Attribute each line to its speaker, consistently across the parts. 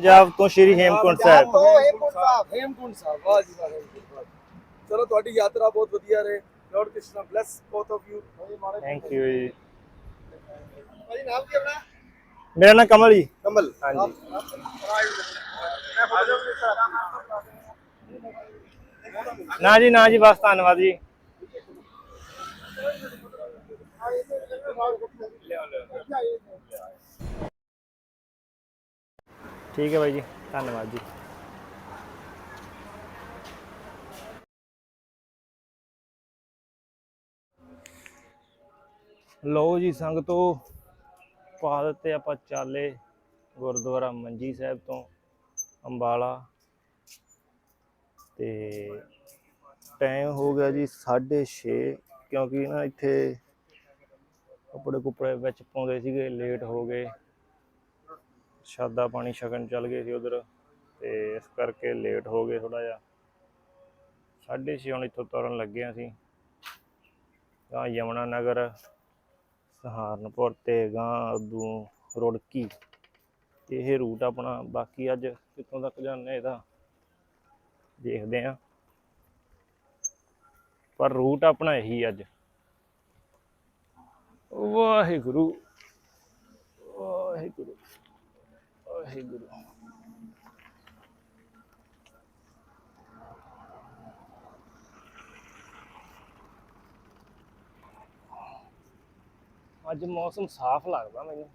Speaker 1: ਪੰਜਾਬ ਤੋਂ ਸ਼੍ਰੀ ਹੇਮਕੁੰਟ ਸਾਹਿਬ।
Speaker 2: ਹੇਮਕੁੰਟ ਸਾਹਿਬ। ਹੇਮਕੁੰਟ ਸਾਹਿਬ ਵਾਹ ਜੀ ਵਾਹ ਹੇਮਕੁੰਟ ਸਾਹਿਬ। ਚਲੋ ਤੁਹਾਡੀ ਯਾਤਰਾ ਬਹੁਤ ਵਧੀਆ ਰਹੇ। Lord Krishna bless both of you
Speaker 1: thank you ਜੀ।
Speaker 2: ਭਾਈ ਨਾਮ ਕੀ ਆਪਣਾ?
Speaker 1: ਮੇਰਾ ਨਾਮ ਕਮਲ ਜੀ।
Speaker 2: ਕਮਲ।
Speaker 1: ਹਾਂਜੀ। ਨਾ ਜੀ ਨਾ ਜੀ ਬਸ ਧੰਨਵਾਦ ਜੀ। ਠੀਕ ਹੈ ਬਾਈ ਜੀ, ਧੰਨਵਾਦ ਜੀ। ਲਓ ਜੀ, ਸੰਗਤੋ ਪਾ ਦਿੱਤੇ ਆਪਾਂ ਚਾਲੇ ਗੁਰਦੁਆਰਾ ਮੰਜੀ ਸਾਹਿਬ ਤੋਂ ਅੰਬਾਲਾ। ਤੇ ਟਾਈਮ ਹੋ ਗਿਆ ਜੀ 6:30 ਕਿਉਂਕਿ ਨਾ ਇੱਥੇ ਕੱਪੜੇ ਕੁਪੜੇ ਵਿੱਚ ਪਾਉਂਦੇ ਸੀਗੇ ਲੇਟ ਹੋ ਗਏ। ਸ਼ਾਦਾ ਪਾਣੀ ਛਕਣ ਚੱਲ ਗਏ ਸੀ ਉਧਰ ਤੇ ਇਸ ਕਰਕੇ ਲੇਟ ਹੋ ਗਏ ਥੋੜਾ ਜਿਹਾ। 6:30 ਹੁਣ ਇੱਥੋਂ ਤੁਰਨ ਲੱਗੇ ਹਾਂ ਅਸੀਂ। ਤਾਂ ਯਮਨਾ ਨਗਰ ਸਹਾਰਨਪੁਰ ਤੇ ਗਾਂ ਉਦੋਂ ਰੁੜਕੀ। ਇਹ ਰੂਟ ਆਪਣਾ ਬਾਕੀ ਅੱਜ ਕਿੱਥੋਂ ਤੱਕ ਜਾਂਦੇ ਇਹਦਾ ਦੇਖਦੇ ਆ ਪਰ ਰੂਟ ਆਪਣਾ ਇਹੀ ਅੱਜ। ਵਾਹਿਗੁਰੂ ਵਾਹਿਗੁਰੂ। ਵਾਹਿਗੁਰੂ। ਅੱਜ ਮੌਸਮ ਸਾਫ਼ ਲੱਗਦਾ ਮੈਨੂੰ।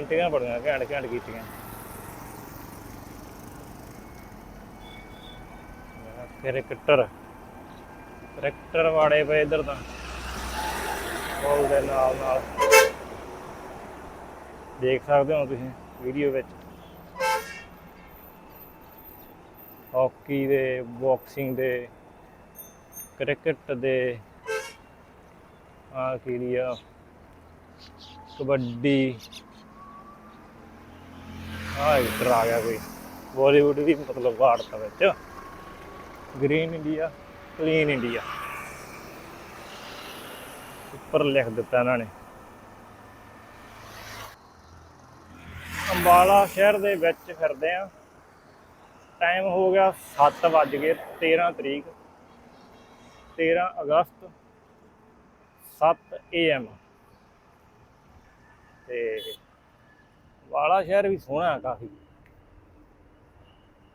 Speaker 1: ਪੇਂਟਿੰਗਾਂ ਬੜੀਆਂ ਘੈਂਟ ਘੈਂਟ ਕੀਤੀਆਂ। ਕਰੈਕਟਰ ਕਰੈਕਟਰ ਵਾੜੇ ਪਏ ਇਧਰ ਤਾਂ। ਬੋਲ ਦੇ ਨਾਲ ਨਾਲ। ਦੇਖ ਸਕਦੇ ਹੋ ਤੁਸੀਂ ਵੀਡੀਓ ਵਿੱਚ। ਹਾਕੀ ਦੇ, ਬਾਕਸਿੰਗ ਦੇ, ਕ੍ਰਿਕਟ ਦੇ। ਆ ਕੀ ਆ? ਕਬੱਡੀ। ਆ ਇੱਧਰ ਆ ਗਿਆ ਕੋਈ। ਬਾਲੀਵੁੱਡ ਦੀ ਮਤਲਬ ਵਾੜਤਾ ਵਿੱਚ। ਗ੍ਰੀਨ ਇੰਡੀਆ ਕਲੀਨ ਇੰਡੀਆ ਉੱਪਰ ਲਿਖ ਦਿੱਤਾ ਇਹਨਾਂ ਨੇ। ਅੰਬਾਲਾ ਸ਼ਹਿਰ ਦੇ ਵਿੱਚ ਫਿਰਦੇ ਆ। ਟਾਈਮ ਹੋ ਗਿਆ 7 ਵੱਜ ਗਏ 13 ਤਰੀਕ। 13 ਅਗਸਤ 7 AM ਤੇ ਵਾਲਾ ਸ਼ਹਿਰ ਵੀ ਸੋਹਣਾ ਕਾਫੀ।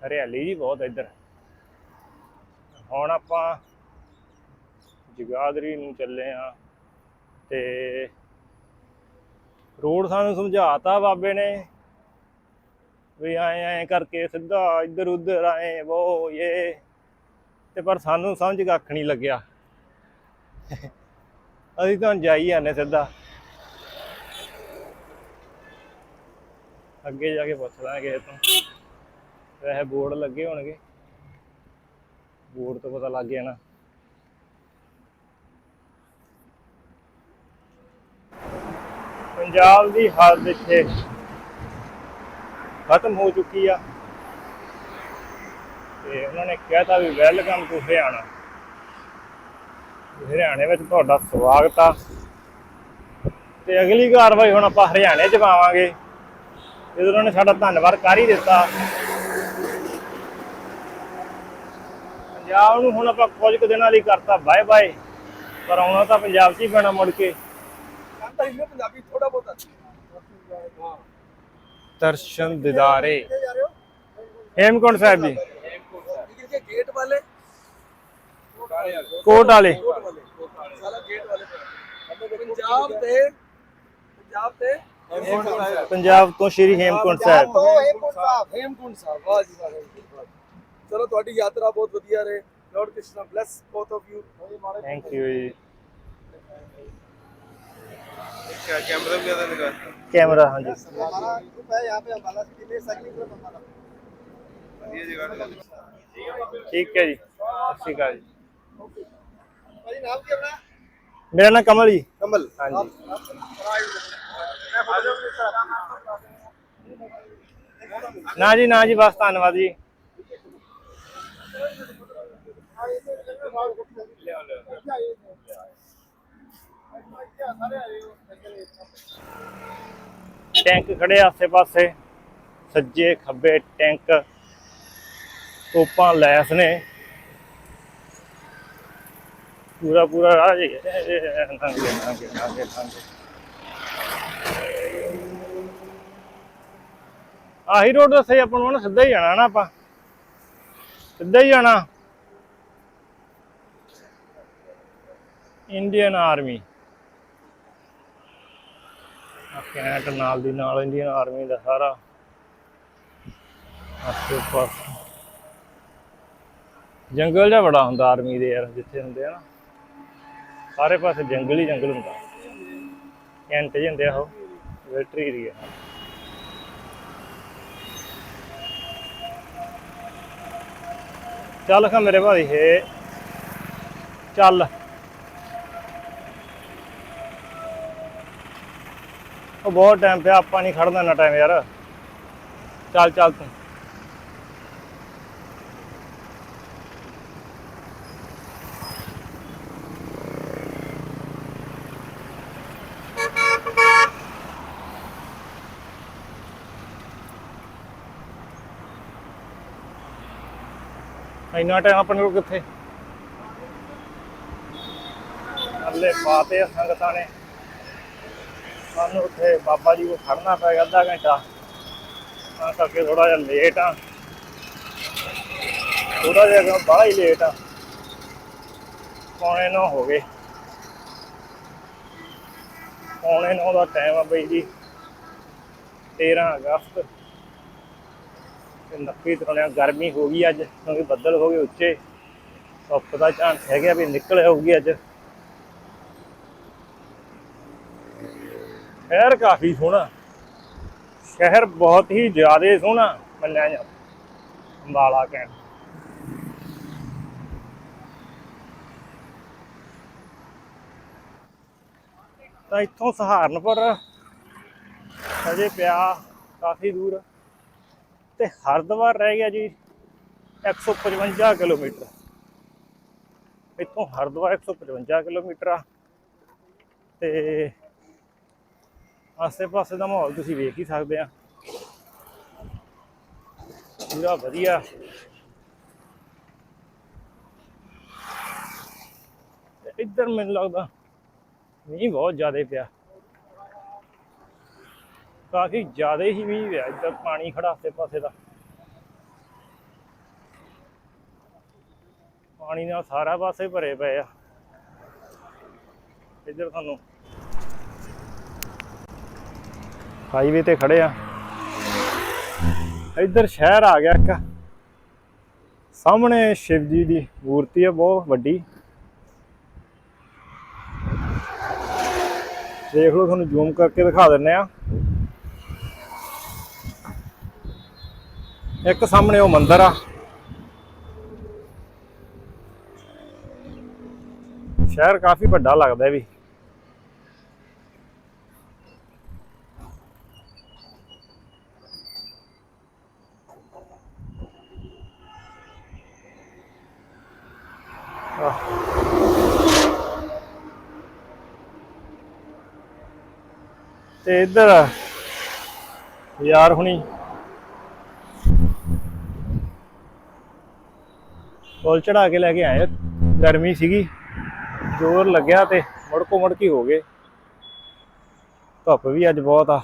Speaker 1: ਹਰਿਆਲੀ ਜੀ ਬਹੁਤ ਇੱਧਰ। ਹੁਣ ਆਪਾਂ ਜਗਾਦਰੀ ਨੂੰ ਚੱਲੇ ਆ ਤੇ ਰੋਡ ਸਾਨੂੰ ਸਮਝਾਤਾ ਬਾਬੇ ਨੇ ਵੀ ਆਏ ਆਏ ਕਰਕੇ ਸਿੱਧਾ ਇੱਧਰ ਉੱਧਰ ਆਏ ਵੋ ਇਹ ਤੇ ਪਰ ਸਾਨੂੰ ਸਮਝ ਕੱਖ ਨਹੀਂ ਲੱਗਿਆ। ਅਸੀਂ ਤਾਂ ਜਾਈ ਜਾਂਦੇ ਸਿੱਧਾ। ਅੱਗੇ ਜਾ ਕੇ ਪੁੱਛ ਲਾਂਗੇ ਕਿਸੇ ਤੋਂ। ਵੈਸੇ ਬੋਰਡ ਲੱਗੇ ਹੋਣਗੇ। ਬੋਰਡ ਤੋਂ ਪਤਾ ਲੱਗ ਜਾਣਾ ਪੰਜਾਬ ਦੀ ਹਾਲਤ ਇੱਥੇ ਖਤਮ ਹੋ ਚੁੱਕੀ ਆ। ਤੇ ਉਹਨਾਂ ਨੇ ਕਹਿਤਾ ਵੀ ਵੈਲਕਮ ਟੂ ਹਰਿਆਣਾ। ਹਰਿਆਣੇ ਵਿੱਚ ਤੁਹਾਡਾ ਸਵਾਗਤ ਆ। ਤੇ ਅਗਲੀ ਕਾਰਵਾਈ ਹੁਣ ਆਪਾਂ ਹਰਿਆਣੇ 'ਚ ਪਾਵਾਂਗੇ। ਜਦੋਂ ਉਹਨਾਂ ਨੇ ਸਾਡਾ ਧੰਨਵਾਦ ਕਰ ਹੀ ਦਿੱਤਾ। ਪੰਜਾਬ ਨੂੰ ਹੁਣ ਆਪਾਂ ਕੁਝ ਕੁ ਦਿਨਾਂ ਲਈ ਕਰਤਾ ਬਾਏ ਬਾਏ ਪਰ ਆਉਣਾ ਤਾਂ ਪੰਜਾਬ 'ਚ ਹੀ ਪੈਣਾ ਮੁੜ ਕੇ।
Speaker 2: ਪੰਜਾਬੀ ਥੋੜਾ ਬਹੁਤ
Speaker 1: ਦਰਸ਼ਨ ਦਿਦਾਰੇ। ਹੇਮਕੁੰਟ ਸਾਹਿਬ ਜੀ।
Speaker 2: ਗੇਟ ਵਾਲੇ
Speaker 1: ਕੋਟ ਵਾਲੇ।
Speaker 2: ਕੋਟ ਵਾਲੇ ਸਾਲਾ ਗੇਟ ਵਾਲੇ। ਪੰਜਾਬ ਤੇ ਪੰਜਾਬ ਤੇ
Speaker 1: ਪੰਜਾਬ ਤੋਂ ਸ਼੍ਰੀ ਹੇਮਕੁੰਟ ਸਾਹਿਬ
Speaker 2: ਹੇਮਕੁੰਟ ਸਾਹਿਬ ਹੇਮਕੁੰਟ ਸਾਹਿਬ ਵਾਹ ਜੀ ਵਾਹ ਹੇਮਕੁੰਟ ਸਾਹਿਬ ਚਲੋ ਤੁਹਾਡੀ ਯਾਤਰਾ ਬਹੁਤ ਵਧੀਆ ਰਹੇ lord Krishna blesses both of you
Speaker 1: thank you ji
Speaker 2: क्या कैमरा भी ज्यादा लगा
Speaker 1: ਕੈਮਰਾ ਹਾਂਜੀ
Speaker 2: हमारा ग्रुप है यहाँ पे अम्बाला सिटी में साइकिलिंग ग्रुप हमारा ये जगह
Speaker 1: ਠੀਕ ਹੈ ਜੀ ਸਤਿ ਸ਼੍ਰੀ ਅਕਾਲ ਜੀ
Speaker 2: ਭਾਈ ਨਾਮ ਕੀ ਆਪਣਾ
Speaker 1: ਨਾ ਜੀ ਨਾ ਜੀ ਬਸ ਧੰਨਵਾਦ ਜੀ ਟੈਂਕ ਖੜੇ ਆ ਆਸੇ ਪਾਸੇ ਸੱਜੇ ਖੱਬੇ ਟੈਂਕ ਤੋਪਾਂ ਲੈਸ ਨੇ ਪੂਰਾ ਪੂਰਾ ਰਾਹ ਜੀ ਨੰਗੇ ਨੰਗੇ ਨੰਗੇ ਨੰਗੇ ਆਹੀ ਰੋਡ ਦੱਸੇ ਆਪਾਂ ਨੂੰ ਨਾ ਸਿੱਧਾ ਹੀ ਜਾਣਾ ਨਾ ਆਪਾਂ। ਸਿੱਧਾ ਹੀ ਜਾਣਾ। ਇੰਡੀਅਨ ਆਰਮੀ ਆ ਨਾਲ ਦੀ ਨਾਲ ਇੰਡੀਅਨ ਆਰਮੀ ਦਾ ਸਾਰਾ। ਆਸੇ ਪਾਸ। ਜੰਗਲ ਜਿਹਾ ਬੜਾ ਹੁੰਦਾ ਆਰਮੀ ਦੇ ਯਾਰ, ਜਿੱਥੇ ਹੁੰਦੇ ਆ ਨਾ। ਸਾਰੇ ਪਾਸੇ ਜੰਗਲ ਹੀ ਜੰਗਲ ਹੁੰਦਾ। ਕੈਂਟ ਜਿਹੇ ਆ ਉਹ ਮਿਲਟਰੀ ਏਰੀਆ ਚੱਲ ਖਾ ਮੇਰੇ ਭਾਈ ਹੈ। ਚੱਲ। ਉਹ ਬਹੁਤ ਟਾਈਮ ਪਿਆ, ਆਪਾਂ ਨਹੀਂ ਖੜਨਾ ਨਾ ਟਾਈਮ ਯਾਰ। ਚੱਲ ਚੱਲ ਤੂੰ। ਇੰਨਾ ਟਾਈਮ ਆਪਣੇ ਕੋਲ ਕਿੱਥੇ? ਅੱਲੇ ਪਾਤੇ ਸੰਗਤਾਂ ਨੇ। ਸਾਨੂੰ ਉੱਥੇ ਬਾਬਾ ਜੀ ਕੋ ਖੜਨਾ ਪੈ ਅੱਧਾ ਘੰਟਾ। ਤਾਂ ਕਰਕੇ ਥੋੜਾ ਜਿਹਾ ਲੇਟ ਆ। ਥੋੜਾ ਜਿਹਾ ਬੜਾ ਹੀ ਲੇਟ ਆ। ਪੌਣੇ ਨੌ ਹੋ ਗਏ। ਪੌਣੇ ਨੌ ਦਾ ਟਾਈਮ ਆ ਬਈ ਜੀ। 13 ਅਗਸਤ। ਤੇ ਨੱਕੀ ਤਰ੍ਹਾਂ ਗਰਮੀ ਹੋ ਗਈ ਅੱਜ, ਕਿਉਂਕਿ ਬੱਦਲ ਹੋ ਗਏ ਉੱਚੇ। ਧੁੱਪ ਦਾ ਚਾਂਸ ਹੈਗਾ ਵੀ ਨਿਕਲ ਹੋਊਗੀ ਅੱਜ। ਸ਼ਹਿਰ ਕਾਫੀ ਸੋਹਣਾ। ਸ਼ਹਿਰ ਬਹੁਤ ਹੀ ਜ਼ਿਆਦਾ ਸੋਹਣਾ ਮੰਨਿਆ ਜਾਂਦਾ ਅੰਬਾਲਾ ਕਹਿਣ। ਤਾਂ ਇੱਥੋਂ ਸਹਾਰਨਪੁਰ, ਅਜੇ ਪਿਆ ਕਾਫੀ ਦੂਰ। ਤੇ ਹਰਿਦੁਆਰ ਰਹਿ ਗਿਆ ਜੀ 155 ਕਿਲੋਮੀਟਰ। ਇੱਥੋਂ ਹਰਿਦੁਆਰ 155 ਕਿਲੋਮੀਟਰ ਆ। ਤੇ ਆਸੇ ਪਾਸੇ ਦਾ ਮਾਹੌਲ ਤੁਸੀਂ ਵੇਖ ਹੀ ਸਕਦੇ ਆ। ਪੂਰਾ ਵਧੀਆ। ਇੱਧਰ ਮੈਨੂੰ ਲੱਗਦਾ ਮੀਂਹ ਬਹੁਤ ਜ਼ਿਆਦਾ ਪਿਆ। ਕਾਫੀ ਜ਼ਿਆਦਾ ਹੀ ਮੀਂਹ ਪਿਆ ਇੱਧਰ ਪਾਣੀ ਖੜਾ ਆਸੇ ਪਾਸੇ ਦਾ। ਪਾਣੀ ਨਾਲ ਸਾਰਾ ਪਾਸੇ ਭਰੇ ਪਏ ਆ। ਇੱਧਰ ਤੁਹਾਨੂੰ ਹਾਈਵੇ ਤੇ ਖੜੇ ਆ। ਇੱਧਰ ਸ਼ਹਿਰ ਆ ਗਿਆ ਇੱਕ। ਸਾਹਮਣੇ ਸ਼ਿਵ ਜੀ ਦੀ ਮੂਰਤੀ ਹੈ ਬਹੁਤ ਵੱਡੀ। ਦੇਖ ਲਓ, ਤੁਹਾਨੂੰ ਜ਼ੂਮ ਕਰਕੇ ਦਿਖਾ ਦਿੰਨੇ ਆ। ਇੱਕ ਸਾਹਮਣੇ ਉਹ ਮੰਦਿਰ ਆ। ਸ਼ਹਿਰ ਕਾਫੀ ਵੱਡਾ ਲੱਗਦਾ ਵੀ। ਤੇ ਇੱਧਰ ਯਾਰ ਹੁਣੀ ਕੋਲ ਚੜਾ ਕੇ ਲੈ ਕੇ ਆਏ ਗਰਮੀ ਸੀਗੀ, ਜ਼ੋਰ ਲੱਗਿਆ ਤੇ ਮੁੜਕੋ ਮੁੜਕੀ ਹੋ ਗਏ। ਧੁੱਪ ਵੀ ਅੱਜ ਬਹੁਤ ਆ।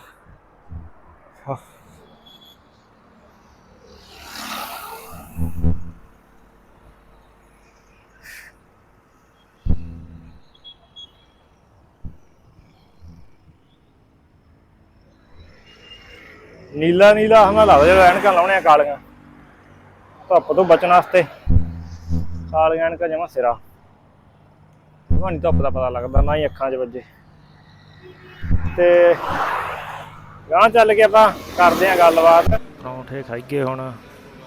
Speaker 1: ਨੀਲਾ ਨੀਲਾ ਹਮਾ ਲੱਗਦਾ ਜਿਹੜਾ ਐਨਕਾਂ ਲਾਉਣੇ ਆ ਕਾਲੀਆਂ। ਧੁੱਪ ਤੋਂ ਬਚਣ ਵਾਸਤੇ ਕਾਲੀਆਂ ਐਨਕਾਂ ਜਮਾ ਸਿਰਾ। ਤੁਹਾਨੂੰ ਧੁੱਪ ਦਾ ਪਤਾ ਲੱਗਦਾ, ਨਾ ਹੀ ਅੱਖਾਂ 'ਚ ਵੱਜੇ। ਤੇ ਗਾਂ ਚੱਲ ਕੇ ਆਪਾਂ, ਕਰਦੇ ਆਂ ਗੱਲਬਾਤ। ਪਰੌਂਠੇ ਖਾਈਏ ਹੁਣ।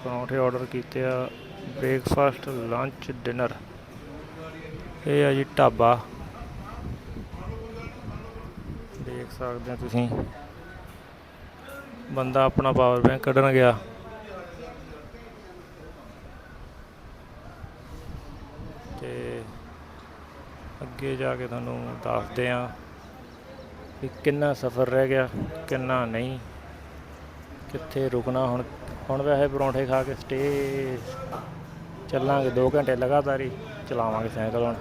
Speaker 1: ਪਰੌਂਠੇ ਆਰਡਰ ਕੀਤੇ ਆ ਬ੍ਰੇਕਫਾਸਟ ਲੰਚ ਡਿਨਰ ਇਹ ਆ ਜੀ ਢਾਬਾ। ਦੇਖ ਸਕਦੇ ਹੋ ਤੁਸੀਂ। ਬੰਦਾ ਆਪਣਾ ਪਾਵਰ ਬੈਂਕ ਕੱਢਣ ਗਿਆ ਤੇ ਅੱਗੇ ਜਾ ਕੇ ਤੁਹਾਨੂੰ ਦੱਸਦੇ ਆ ਕਿ ਕਿੰਨਾ ਸਫ਼ਰ ਰਹਿ ਗਿਆ, ਕਿੰਨਾ ਨਹੀਂ। ਕਿੱਥੇ ਰੁਕਣਾ ਹੁਣ ਹੁਣ ਵੈਸੇ ਪਰੌਂਠੇ ਖਾ ਕੇ ਸਟੇ ਚੱਲਾਂਗੇ 2 ਘੰਟੇ ਲਗਾਤਾਰ ਹੀ ਚਲਾਵਾਂਗੇ ਸਾਈਕਲ ਹੁਣ।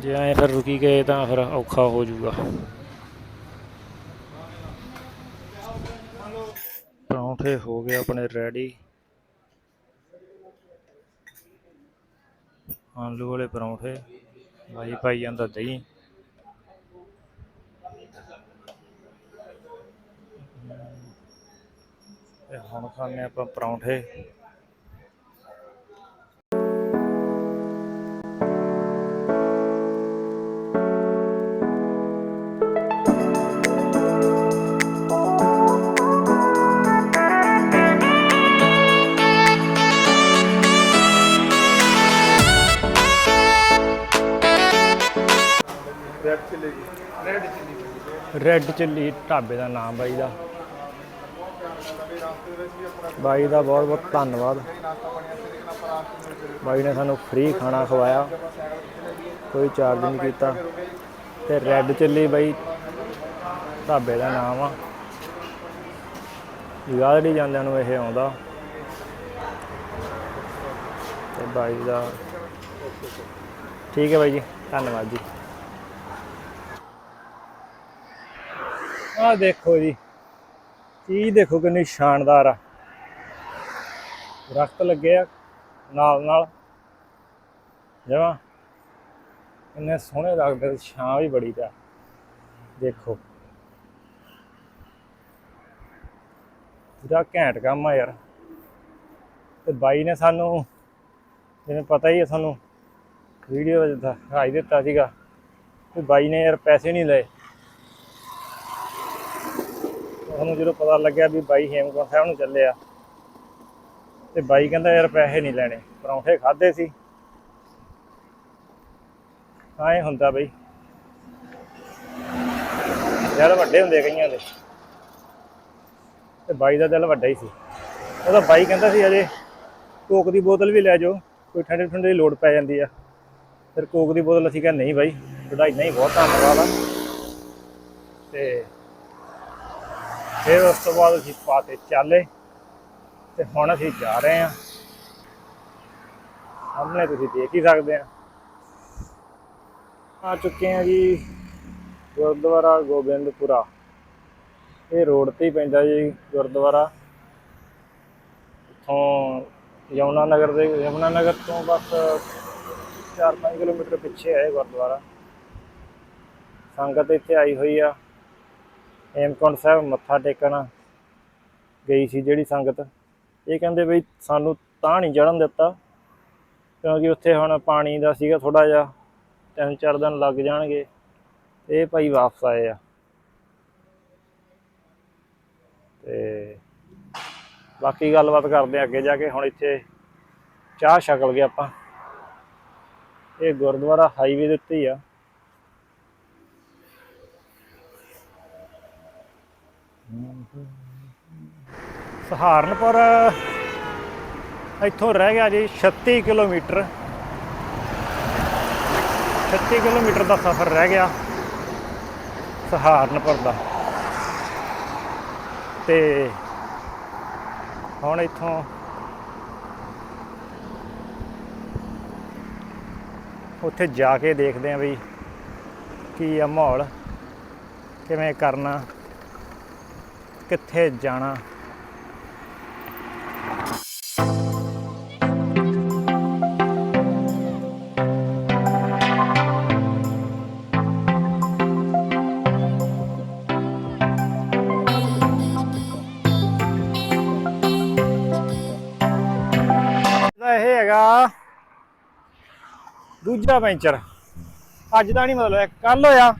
Speaker 1: ਜੇ ਐਂ ਫਿਰ ਰੁਕੀ ਗਏ ਤਾਂ ਫਿਰ ਔਖਾ ਹੋ ਜਾਊਗਾ। ਪਰੌਂਠੇ ਹੋ ਗਏ ਆਪਣੇ ਰੈਡੀ ਆਲੂ ਵਾਲੇ ਪਰੌਂਠੇ। ਭਾਈ ਪਾਈ ਜਾਂਦਾ ਦਹੀਂ। ਤੇ ਹੁਣ ਖਾਣੇ ਆਪਾਂ ਪਰੌਂਠੇ।
Speaker 2: ਚਿੱਲੇ।
Speaker 1: ਰੈੱਡ ਚਿੱਲੀ ਢਾਬੇ ਦਾ ਨਾਮ ਬਾਈ ਦਾ। ਬਾਈ ਦਾ ਬਹੁਤ ਬਹੁਤ ਧੰਨਵਾਦ। ਬਾਈ ਨੇ ਸਾਨੂੰ ਫ੍ਰੀ ਖਾਣਾ ਖਵਾਇਆ। ਕੋਈ ਚਾਰਜ ਨਹੀਂ ਕੀਤਾ। ਤੇ ਰੈੱਡ ਚਿੱਲੀ ਬਾਈ ਢਾਬੇ ਦਾ ਨਾਮ ਆ। ਯਾਦੜੀ ਜਾਂਦਿਆਂ ਨੂੰ ਇਹ ਆਉਂਦਾ। ਤੇ ਬਾਈ ਦਾ ਠੀਕ ਹੈ ਬਾਈ ਜੀ ਧੰਨਵਾਦ ਜੀ। ਆਹ ਦੇਖੋ ਜੀ। ਚੀਜ਼ ਦੇਖੋ ਕਿੰਨੀ ਸ਼ਾਨਦਾਰ ਆ। ਦਰਖਤ ਲੱਗੇ ਆ ਨਾਲ ਨਾਲ। ਜਮਾ ਇੰਨੇ ਸੋਹਣੇ ਲੱਗਦੇ ਛਾਂ ਵੀ ਬੜੀ ਪਿਆ। ਦੇਖੋ। ਪੂਰਾ ਘੈਂਟ ਕੰਮ ਆ ਯਾਰ। ਤੇ ਬਾਈ ਨੇ ਸਾਨੂੰ ਜਿਵੇਂ ਪਤਾ ਹੀ ਹੈ ਸਾਨੂੰ ਵੀਡੀਓ ਵਿੱਚ ਦਿਖਾਈ ਦਿੱਤਾ ਸੀਗਾ। ਤੇ ਬਾਈ ਨੇ ਯਾਰ ਪੈਸੇ ਨਹੀਂ ਲਏ। ਉਹਨੂੰ ਜਦੋਂ ਪਤਾ ਲੱਗਿਆ ਵੀ ਬਾਈ ਹੇਮਕੁੰਟ ਸਾਹਿਬ ਨੂੰ ਚੱਲਿਆ ਤੇ ਬਾਈ ਕਹਿੰਦਾ ਯਾਰ ਪੈਸੇ ਨਹੀਂ ਲੈਣੇ, ਪਰੌਂਠੇ ਖਾਦੇ ਸੀ। ਐਂ ਹੁੰਦਾ ਬਈ। ਦਿਲ ਵੱਡੇ ਹੁੰਦੇ ਕਈਆਂ ਦੇ। ਤੇ ਬਾਈ ਦਾ ਦਿਲ ਵੱਡਾ ਹੀ ਸੀ। ਉਹਦਾ ਬਾਈ ਕਹਿੰਦਾ ਸੀ ਅਜੇ ਕੋਕ ਦੀ ਬੋਤਲ ਵੀ ਲੈ ਜਾਓ, ਕੋਈ ਠੰਡੇ ਠੰਡੇ ਦੀ ਲੋੜ ਪੈ ਜਾਂਦੀ ਆ। ਫਿਰ ਕੋਕ ਦੀ ਬੋਤਲ ਅਸੀਂ ਕਹਿੰਦੇ ਨਹੀਂ ਬਾਈ ਤੁਹਾਡਾ ਨਹੀਂ, ਬਹੁਤ ਧੰਨਵਾਦ ਆ। ਤੇ ਫਿਰ ਉਸ ਤੋਂ ਬਾਅਦ ਅਸੀਂ ਪਾਤੇ ਚਾਲੇ ਤੇ ਹੁਣ ਅਸੀਂ ਜਾ ਰਹੇ ਹਾਂ। ਸਾਹਮਣੇ ਤੁਸੀਂ ਦੇਖ ਹੀ ਸਕਦੇ ਆ ਆ ਚੁੱਕੇ ਆ ਜੀ ਗੁਰਦੁਆਰਾ ਗੋਬਿੰਦਪੁਰਾ। ਇਹ ਰੋਡ ਤੇ ਹੀ ਪੈਂਦਾ ਜੀ ਗੁਰਦੁਆਰਾ। ਇੱਥੋਂ ਯਮੁਨਾ ਨਗਰ ਦੇ, ਯਮੁਨਾ ਨਗਰ ਤੋਂ ਬਸ 4-5 ਕਿਲੋਮੀਟਰ ਪਿੱਛੇ ਹੈ ਗੁਰਦੁਆਰਾ। ਸੰਗਤ ਇੱਥੇ ਆਈ ਹੋਈ ਆ। ਹੇਮਕੁੰਟ ਸਾਹਿਬ ਮੱਥਾ ਟੇਕਣ ਗਈ ਸੀ ਜਿਹੜੀ ਸੰਗਤ। ਇਹ ਕਹਿੰਦੇ ਬਈ ਸਾਨੂੰ ਤਾਂ ਨਹੀਂ ਚੜਨ ਦਿੱਤਾ, ਕਿਉਂਕਿ ਉੱਥੇ ਹੁਣ ਪਾਣੀ ਦਾ ਸੀਗਾ ਥੋੜਾ ਜਿਹਾ, ਤਿੰਨ ਚਾਰ ਦਿਨ ਲੱਗ ਜਾਣਗੇ। ਇਹ ਭਾਈ ਵਾਪਸ ਆਏ ਆ। ਤੇ ਬਾਕੀ ਗੱਲਬਾਤ ਕਰਦੇ ਆ ਅੱਗੇ ਜਾ ਕੇ, ਹੁਣ ਇੱਥੇ ਚਾਹ ਛਕਲ ਗਏ ਆਪਾਂ। ਇਹ ਗੁਰਦੁਆਰਾ ਹਾਈਵੇ ਦੇ ਉੱਤੇ ਹੀ ਆ। ਸਹਾਰਨਪੁਰ, ਇੱਥੋਂ ਰਹਿ ਗਿਆ ਜੀ 36 ਕਿਲੋਮੀਟਰ। 36 ਕਿਲੋਮੀਟਰ ਦਾ ਸਫ਼ਰ ਰਹਿ ਗਿਆ ਸਹਾਰਨਪੁਰ ਦਾ। ਤੇ ਹੁਣ ਇੱਥੋਂ ਉੱਥੇ ਜਾ ਕੇ ਦੇਖਦੇ ਆਂ ਵੀ ਕੀ ਆ ਮਾਹੌਲ, ਕਿਵੇਂ ਕਰਨਾ। ਕਿੱਥੇ ਜਾਣਾ? ਇਹ ਹੈਗਾ ਦੂਜਾ ਪੈਂਚਰ ਅੱਜ ਦਾ ਨਹੀਂ ਮਤਲਬ ਕੱਲ ਹੋਇਆ।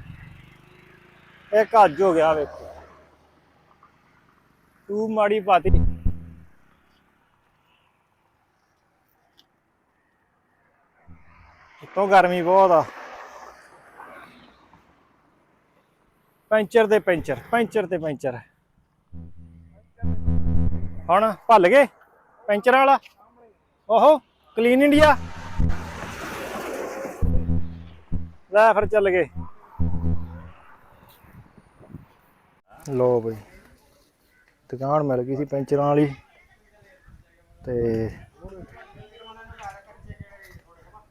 Speaker 1: ਇੱਕ ਅੱਜ ਹੋ ਗਿਆ ਵੇਖੋ। ਤੂੰ ਮਾੜੀ ਪਾਤੀ ਉੱਤੋਂ ਗਰਮੀ ਬਹੁਤ ਆ। ਪੈਂਚਰ ਤੇ ਪੈਂਚਰ ਪੈਂਚਰ ਤੇ ਪੈਂਚਰ। ਹੁਣ ਭੱਲ ਗਏ ਪੈਂਚਰ ਵਾਲਾ? ਓਹੋ ਕਲੀਨ ਇੰਡੀਆ ਲੈ ਫਿਰ ਚੱਲ ਗਏ। ਲੋ ਬਈ। ਦੁਕਾਨ ਮਿਲ ਗਈ ਸੀ ਪੈਂਚਰਾਂ ਵਾਲੀ ਤੇ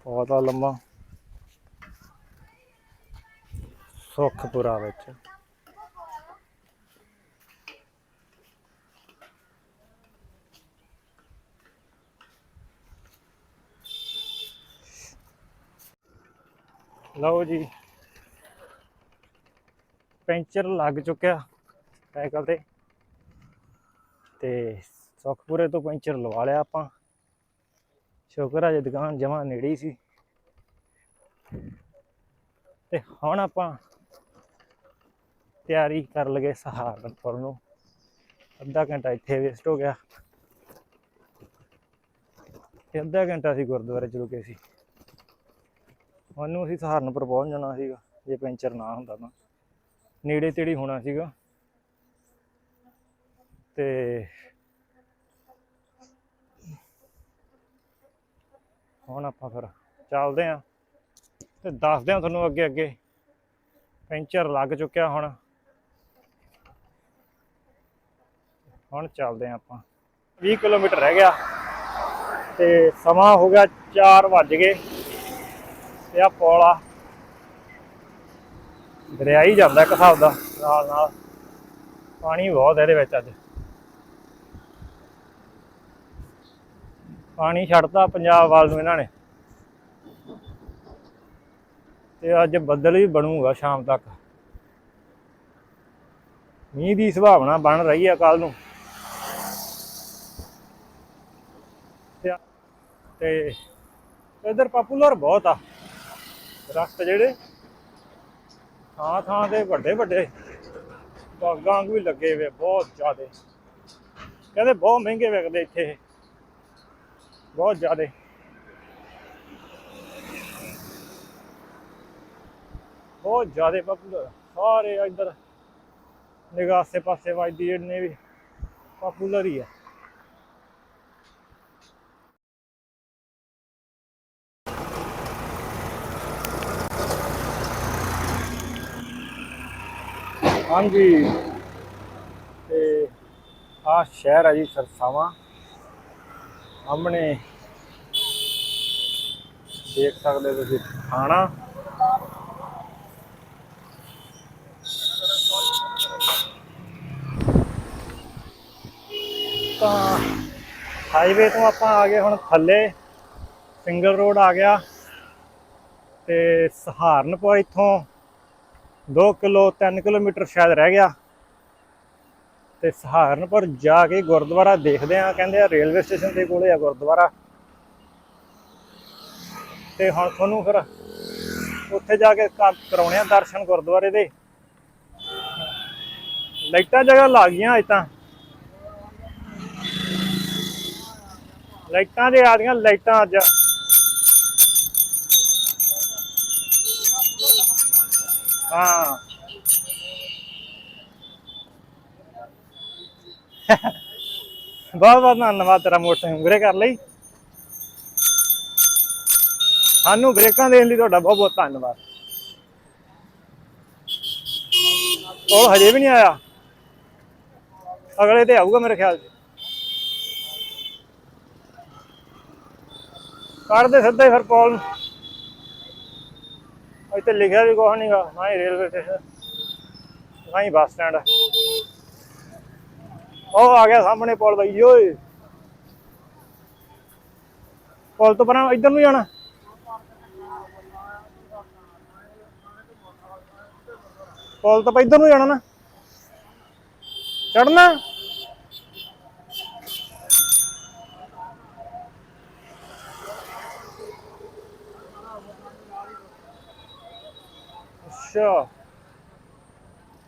Speaker 1: ਪੌਦਾ ਲੰਮਾ। ਸੁਖਪੁਰਾ ਵਿੱਚ। ਲਓ ਜੀ। ਪੈਂਚਰ ਲੱਗ ਚੁੱਕਿਆ ਸਾਈਕਲ ਤੇ। ਤੇ ਸੁਖਪੁਰੇ ਤੋਂ ਪੈਂਚਰ ਲਵਾ ਲਿਆ ਆਪਾਂ। ਸ਼ੁਕਰ ਆ ਜੇ ਦੁਕਾਨ ਜਮਾ ਨੇੜੇ ਹੀ ਸੀ। ਤੇ ਹੁਣ ਆਪਾਂ ਤਿਆਰੀ ਕਰ ਲਗੇ ਸਹਾਰਨਪੁਰ ਨੂੰ। ਅੱਧਾ ਘੰਟਾ ਇੱਥੇ ਵੇਸਟ ਹੋ ਗਿਆ। ਤੇ ਅੱਧਾ ਘੰਟਾ ਅਸੀਂ ਗੁਰਦੁਆਰੇ ਚ ਰੁਕੇ ਸੀ। ਉਹਨੂੰ ਅਸੀਂ ਸਹਾਰਨਪੁਰ ਪਹੁੰਚ ਜਾਣਾ ਸੀਗਾ, ਜੇ ਪੈਂਚਰ ਨਾ ਹੁੰਦਾ ਤਾਂ। ਨੇੜੇ ਤੇੜੀ ਹੋਣਾ ਸੀਗਾ। ਤੇ ਹੁਣ ਆਪਾਂ ਫਿਰ ਚੱਲਦੇ ਆਂ ਤੇ ਦੱਸਦੇ ਆਂ ਤੁਹਾਨੂੰ ਅੱਗੇ ਅੱਗੇ। ਪੈਂਚਰ ਲੱਗ ਚੁੱਕਿਆ ਹੁਣ। ਹੁਣ ਚੱਲਦੇ ਆਂ ਆਪਾਂ। 20 ਕਿਲੋਮੀਟਰ ਰਹਿ ਗਿਆ ਤੇ ਸਮਾਂ ਹੋ ਗਿਆ 4 ਵੱਜ ਗਏ ਤੇ ਆ ਪੁਲ ਆ ਦਰਿਆ ਹੀ ਜਾਂਦਾ ਇੱਕ ਹਿਸਾਬ ਦਾ ਨਾਲ ਨਾਲ। ਪਾਣੀ ਬਹੁਤ ਇਹਦੇ ਵਿੱਚ ਅੱਜ। ਪਾਣੀ ਛੱਡਤਾ ਪੰਜਾਬ ਵੱਲ ਨੂੰ ਇਹਨਾਂ ਨੇ। ਤੇ ਅੱਜ ਬੱਦਲ ਵੀ ਬਣੂਗਾ ਸ਼ਾਮ ਤੱਕ। ਮੀਂਹ ਦੀ ਸੰਭਾਵਨਾ ਬਣ ਰਹੀ ਹੈ ਕੱਲ ਨੂੰ। ਤੇ- ਤੇ ਇਧਰ ਪਪੂਲਰ ਬਹੁਤ ਆ। ਦਰਖਤ ਜਿਹੜੇ, ਥਾਂ ਥਾਂ ਤੇ ਵੱਡੇ ਵੱਡੇ ਬਾਗਾਂ ਵੀ ਲੱਗੇ ਹੋਏ ਬਹੁਤ ਜ਼ਿਆਦੇ। ਕਹਿੰਦੇ ਬਹੁਤ ਮਹਿੰਗੇ ਵਿਕਦੇ ਇੱਥੇ ਬਹੁਤ ਜ਼ਿਆਦੇ। ਬਹੁਤ ਜ਼ਿਆਦੇ ਪਪੂਲਰ ਸਾਰੇ ਇੱਧਰ ਨਿਗਾਹ ਆਸੇ ਪਾਸੇ ਵੱਜਦੀ ਜਿਹੜੇ ਵੀ ਪਪੂਲਰ ਹੀ ਹੈ ਹਾਂਜੀ। ਤੇ ਆ ਸ਼ਹਿਰ ਹੈ ਜੀ ਸਰਸਾਵਾ। ਸਾਹਮਣੇ ਦੇਖ ਸਕਦੇ ਤੁਸੀਂ ਥਾਣਾ ਤਾਂ ਹਾਈਵੇ ਤੋਂ ਆਪਾਂ ਆ ਗਏ ਹੁਣ ਥੱਲੇ। ਸਿੰਗਲ ਰੋਡ ਆ ਗਿਆ। ਤੇ ਸਹਾਰਨਪੁਰ ਇੱਥੋਂ 2 ਕਿਲੋ 3 ਕਿਲੋਮੀਟਰ ਸ਼ਾਇਦ ਰਹਿ ਗਿਆ। ਤੇ ਸਹਾਰਨਪੁਰ ਜਾ ਕੇ ਗੁਰਦੁਆਰਾ ਦੇਖਦੇ ਆ ਕਹਿੰਦੇ ਆ ਰੇਲਵੇ ਸਟੇਸ਼ਨ ਦੇ ਕੋਲੇ ਆ ਗੁਰਦੁਆਰਾ। ਤੇ ਹੁਣ ਤੁਹਾਨੂੰ ਫਿਰ ਉੱਥੇ ਜਾ ਕੇ, ਕਰਾਉਣੇ ਆ ਦਰਸ਼ਨ ਗੁਰਦੁਆਰੇ ਦੇ। ਲਾਈਟਾਂ ਜਗ੍ਹਾ ਲੱਗ ਗਈਆਂ ਅੱਜ ਤਾਂ। ਲਾਈਟਾਂ ਦੇ ਆ ਗਈਆਂ, ਲਾਈਟਾਂ ਅੱਜ। ਹਾਂ। ਬਹੁਤ ਬਹੁਤ ਧੰਨਵਾਦ ਤੇਰਾ ਮੋਟਰਸਾਈਕਲ ਵੀਰੇ ਕਰ ਲਈ। ਸਾਨੂੰ ਬ੍ਰੇਕਾਂ ਦੇਣ ਲਈ ਤੁਹਾਡਾ ਬਹੁਤ ਬਹੁਤ ਧੰਨਵਾਦ। ਉਹ ਹਜੇ ਵੀ ਨਹੀਂ ਆਇਆ। ਅਗਲੇ ਤੇ ਆਊਗਾ ਮੇਰੇ ਖਿਆਲ 'ਚ। ਕਰਦੇ ਸਿੱਧਾ ਹੀ ਫਿਰ ਪੌਲ ਇੱਥੇ ਲਿਖਿਆ ਵੀ ਕੁਛ ਨਹੀਂਗਾ ਨਾ ਹੀ ਰੇਲਵੇ ਸਟੇਸ਼ਨ। ਨਾ ਹੀ ਬੱਸ ਸਟੈਂਡ ਉਹ ਆ ਗਿਆ ਸਾਹਮਣੇ ਪੁਲ ਬਈ ਓਏ। ਪੁਲ ਤੋਂ ਪਰਾਂ ਇੱਧਰ ਨੂੰ ਜਾਣਾ। ਪੁਲ ਤੋਂ ਇੱਧਰ ਨੂੰ ਜਾਣਾ ਨਾ। ਚੜਨਾ ਅੱਛਾ।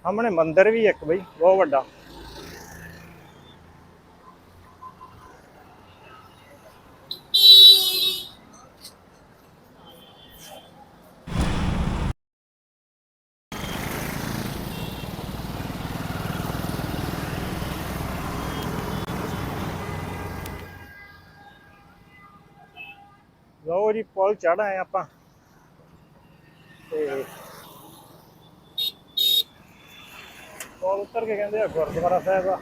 Speaker 1: ਸਾਹਮਣੇ ਮੰਦਿਰ ਵੀ ਇੱਕ ਬਈ, ਬਹੁਤ ਵੱਡਾ। ਲਓ ਜੀ, ਪੁਲ ਚੜਾ ਆਏ ਆਪਾਂ। ਤੇ ਪੁਲ ਉੱਤਰ ਕੇ ਕਹਿੰਦੇ ਆ ਗੁਰਦੁਆਰਾ ਸਾਹਿਬ ਆ।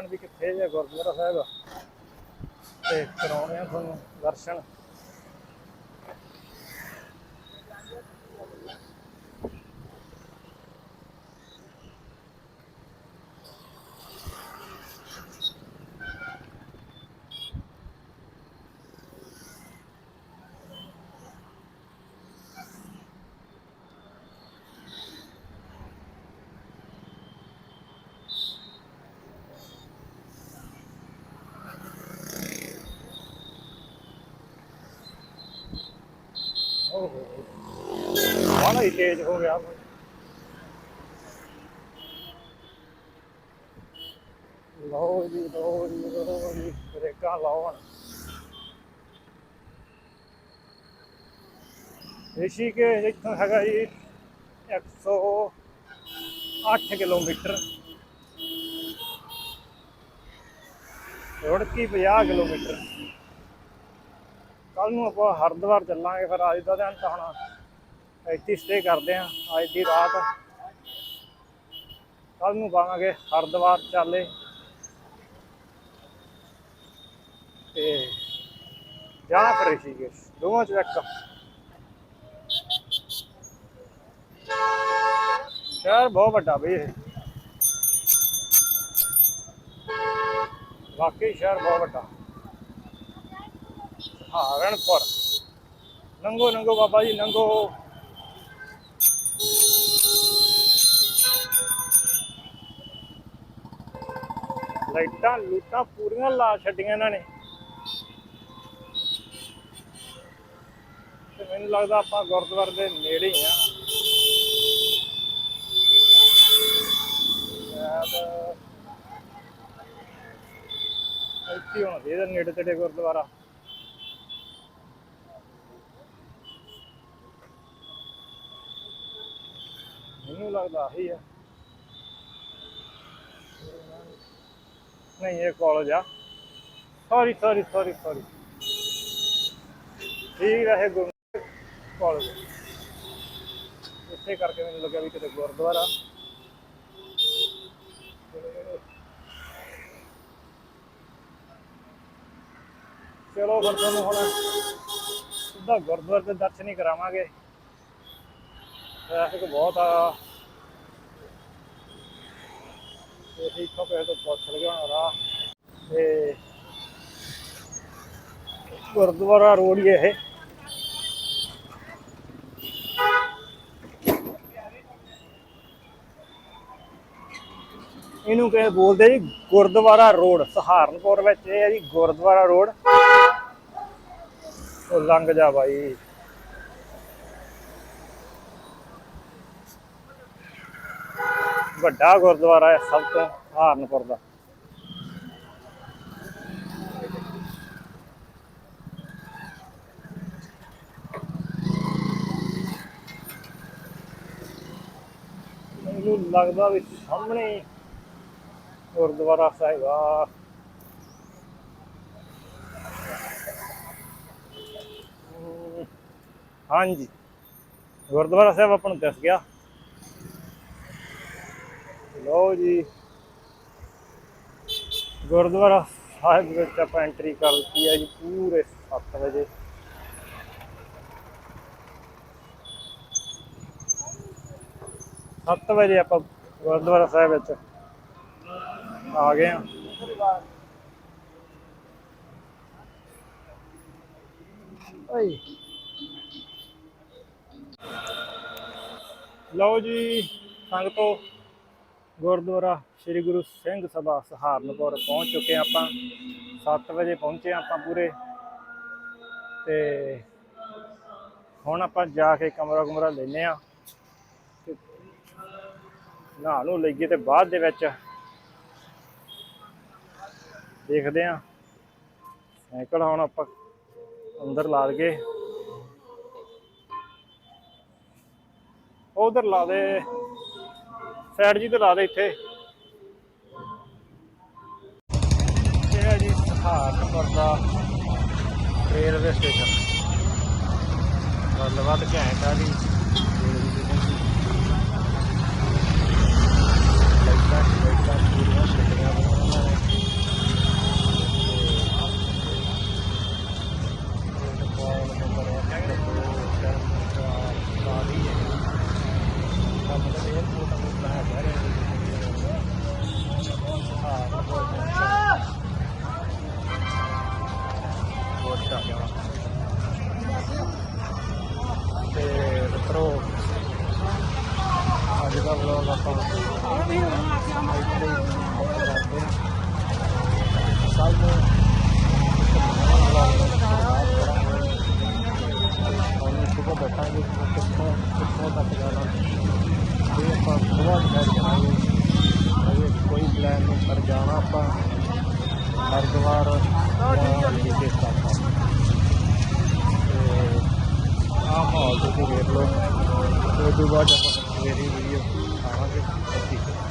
Speaker 1: ਦੇਖਦੇ ਵੀ ਕਿੱਥੇ ਜੇ ਗੁਰਦੁਆਰਾ ਸਾਹਿਬ। ਤੇ ਕਰਾਉਣੇ ਆ ਤੁਹਾਨੂੰ ਦਰਸ਼ਨ ਓਹੋ ਬਾਹਲਾ ਤੇਜ਼ ਹੋ ਗਿਆ। ਲਓ ਜੀ ਲਓ ਜੀ ਲਓ ਜੀ, ਬ੍ਰੇਕਾਂ ਲਾਓ ਹੁਣ। ਰਿਸ਼ੀਕੇਸ਼ ਇੱਥੋਂ ਹੈਗਾ ਜੀ 108 ਕਿਲੋਮੀਟਰ। ਰੁੜਕੀ 50 ਕਿਲੋਮੀਟਰ। ਕੱਲ ਨੂੰ ਆਪਾਂ ਹਰਿਦੁਆਰ ਚੱਲਾਂਗੇ ਫਿਰ, ਅੱਜ ਦਾ ਦਿਨ ਤਾਂ ਹੁਣ ਇੱਥੇ ਸਟੇ ਕਰਦੇ ਆਂ ਅੱਜ ਦੀ ਰਾਤ। ਕੱਲ ਨੂੰ ਪਾਵਾਂਗੇ ਹਰਿਦੁਆਰ ਚਾਲੇ। ਤੇ ਜਾਂ ਫਿਰ ਰਿਸ਼ੀਕੇਸ਼ ਦੋਵਾਂ ਚ ਇੱਕ। ਸ਼ਹਿਰ ਬਹੁਤ ਵੱਡਾ ਬਈ ਇਹ। ਵਾਕਈ ਸ਼ਹਿਰ ਬਹੁਤ ਵੱਡਾ। ਸਹਾਰਨਪੁਰ ਨੰਗੋ ਨੰਗੋ ਬਾਬਾ ਜੀ, ਨੰਗੋ। ਲਾਈਟਾਂ ਲੂਟਾਂ ਪੂਰੀਆਂ ਲਾ ਛੱਡੀਆਂ ਇਹਨਾਂ ਨੇ। ਤੇ ਮੈਨੂੰ ਲੱਗਦਾ ਆਪਾਂ ਗੁਰਦੁਆਰੇ ਦੇ ਨੇੜੇ ਹੀ ਆ। ਇੱਥੇ ਹੋਣਾ ਇਹਦਾ ਨੇੜੇ ਤੇੜੇ ਗੁਰਦੁਆਰਾ। ਮੈਨੂੰ ਲੱਗਦਾ ਆਹੀ ਆ। ਨਹੀਂ, ਇਹ ਕਾਲਜ ਆ। ਸੌਰੀ ਸੌਰੀ ਸੌਰੀ ਸੌਰੀ ਠੀਕ ਹੈ ਇਹ ਕਾਲਜ। ਇਸੇ ਕਰਕੇ ਮੈਨੂੰ ਲੱਗਿਆ ਵੀ ਕਿਤੇ ਗੁਰਦੁਆਰਾ। ਚਲੋ ਫਿਰ ਤੁਹਾਨੂੰ ਹੁਣ ਸਿੱਧਾ ਗੁਰਦੁਆਰੇ ਦੇ ਦਰਸ਼ਨ ਹੀ ਕਰਾਵਾਂਗੇ। ਟ੍ਰੈਫਿਕ ਬਹੁਤ ਆ। ਤੇ ਇੱਥੋਂ ਕਿਸੇ ਤੋਂ ਪੁੱਛ ਲਿਆ ਹੋਣਾ ਰਾਹ। ਤੇ ਗੁਰਦੁਆਰਾ ਰੋਡ ਹੀ ਇਹ। ਇਹਨੂੰ ਕਹੇ ਬੋਲਦੇ ਜੀ ਗੁਰਦੁਆਰਾ ਰੋਡ, ਸਹਾਰਨਪੁਰ ਵਿੱਚ ਇਹ ਹੈ ਜੀ ਗੁਰਦੁਆਰਾ ਰੋਡ। ਉਹ ਲੰਘ ਜਾ ਬਾਈ। ਵੱਡਾ ਗੁਰਦੁਆਰਾ ਹੈ, ਸਭ ਤੋਂ ਸਹਾਰਨਪੁਰ ਦਾ। ਮੈਨੂੰ ਲੱਗਦਾ ਵੀ ਸਾਹਮਣੇ ਗੁਰਦੁਆਰਾ ਸਾਹਿਬ ਆ। ਹਾਂਜੀ। ਗੁਰਦੁਆਰਾ ਸਾਹਿਬ ਆਪਾਂ ਨੂੰ ਦਿਸ ਗਿਆ। ਲਓ ਜੀ। ਗੁਰਦੁਆਰਾ ਸਾਹਿਬ ਵਿੱਚ ਆਪਾਂ ਐਂਟਰੀ ਕਰ ਲਈ ਹੈ ਜੀ ਪੂਰੇ 7 ਵਜੇ। ਸੱਤ ਵਜੇ ਆਪਾਂ ਗੁਰਦੁਆਰਾ ਸਾਹਿਬ ਵਿੱਚ ਆ ਗਏ ਆ ਓਏ। ਲਓ ਜੀ, ਸੰਗਤੋ ਗੁਰਦੁਆਰਾ ਸ੍ਰੀ ਗੁਰੂ ਸਿੰਘ ਸਭਾ ਸਹਾਰਨਪੁਰ ਪਹੁੰਚ ਚੁੱਕੇ ਹਾਂ ਆਪਾਂ। 7 ਵਜੇ ਪਹੁੰਚੇ ਹਾਂ ਆਪਾਂ ਪੂਰੇ। ਤੇ ਹੁਣ ਆਪਾਂ ਜਾ ਕੇ ਕਮਰਾ ਕੁਮਰਾ ਲੈਨੇ ਆ ਨਹਾ ਨੂੰ ਲਈਏ ਤੇ ਬਾਅਦ ਦੇ ਵਿੱਚ ਦੇਖਦੇ ਆ ਸਾਈਕਲ ਹੁਣ ਆਪਾਂ ਅੰਦਰ ਲਾ ਦਈਏ ਉਧਰ ਲਾ ਦੇ। ਸਾਈਡ ਜੀ ਤੇ ਲਾ ਦੇ ਇੱਥੇ। ਇਹ ਹੈ ਜੀ ਸਹਾਰਨਪੁਰ ਦਾ ਰੇਲਵੇ ਸਟੇਸ਼ਨ। ਗੱਲਬਾਤ ਘੈਂਟ ਆ ਜੀ। ਦੀ। ਲਾਈਟਾਂ ਲਾਈਟਾਂ ਪੂਰੀਆਂ। ਛੱਡੀਆਂ ਬਹੁਤ ਆ ਗਿਆ ਤੇ ਮਿੱਤਰੋ ਅੱਜ ਦਾ ਵਲੌਗ ਆਪਾਂ ਇੱਥੇ ਹੀ ਕਰਦੇ ਹਾਂ ਕੱਲ ਨੂੰ ਵਲੌਗ ਉਹਨੂੰ ਬੈਠਾਂਗੇ ਕਿੱਥੋਂ ਕਿੱਥੋਂ ਤੱਕ ਜਾਣਾ। ਇਹ ਆਪਾਂ ਸੁਬਹ ਬੈਠ ਜਾਵਾਂਗੇ ਅਜੇ ਕੋਈ ਪਲਾਨ ਨਹੀਂ, ਪਰ ਜਾਣਾ ਆਪਾਂ ਹਰਿਦੁਆਰ ਦੇ ਸਟਾਪਾ ਤੇ ਆਹ ਮਾਹੌਲ ਤੁਸੀਂ ਵੇਖ ਲਓ। ਤੇ ਤੋਂ ਬਾਅਦ ਆਪਾਂ ਸਵੇਰੀ ਵੀਡੀਓ ਆਵਾਂਗੇ ਠੀਕ ਹੈ।